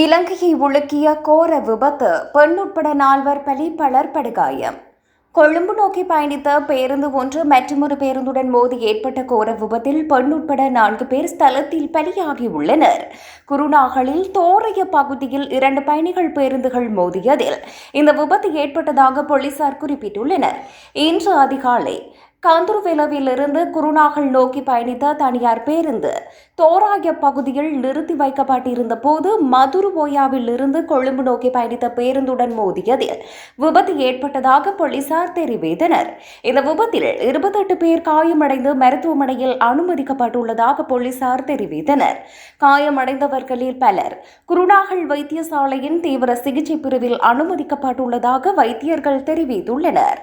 இலங்கையை உலுக்கிய கோர விபத்து பெண் உட்பட நால்வர் பலி பலர் படுகாயம். கொழும்பு நோக்கி பயணித்த பேருந்து ஒன்று மற்றொரு பேருந்துடன் மோதி ஏற்பட்ட கோர விபத்தில் பெண் உட்பட நான்கு பேர் ஸ்தலத்தில் பலியாகியுள்ளனர். குருநாகலில் தோரைய பகுதியில் இரண்டு பயணிகள் பேருந்துகள் மோதியதில் இந்த விபத்து ஏற்பட்டதாக போலீசார் குறிப்பிட்டுள்ளனர். இன்று அதிகாலை கந்துருவெலவிலிருந்து குருநாகல் நோக்கி பயணித்த தனியார் பேருந்து. தோராய பகுதியில் நிறுத்தி வைக்கப்பட்டிருந்த போது மதுருவோயாவில் இருந்து கொழும்பு நோக்கி பயணித்த பேருந்துடன் மோதியதில் விபத்து ஏற்பட்டதாக போலீசார் தெரிவித்தனர். இந்த விபத்தில் இருபத்தெட்டு பேர் காயமடைந்து மருத்துவமனையில் அனுமதிக்கப்பட்டுள்ளதாக போலீசார் தெரிவித்தனர். காயமடைந்தவர்களில் பலர் குருநாகல் வைத்தியசாலையின் தீவிர சிகிச்சை பிரிவில் அனுமதிக்கப்பட்டுள்ளதாக வைத்தியர்கள் தெரிவித்துள்ளனர்.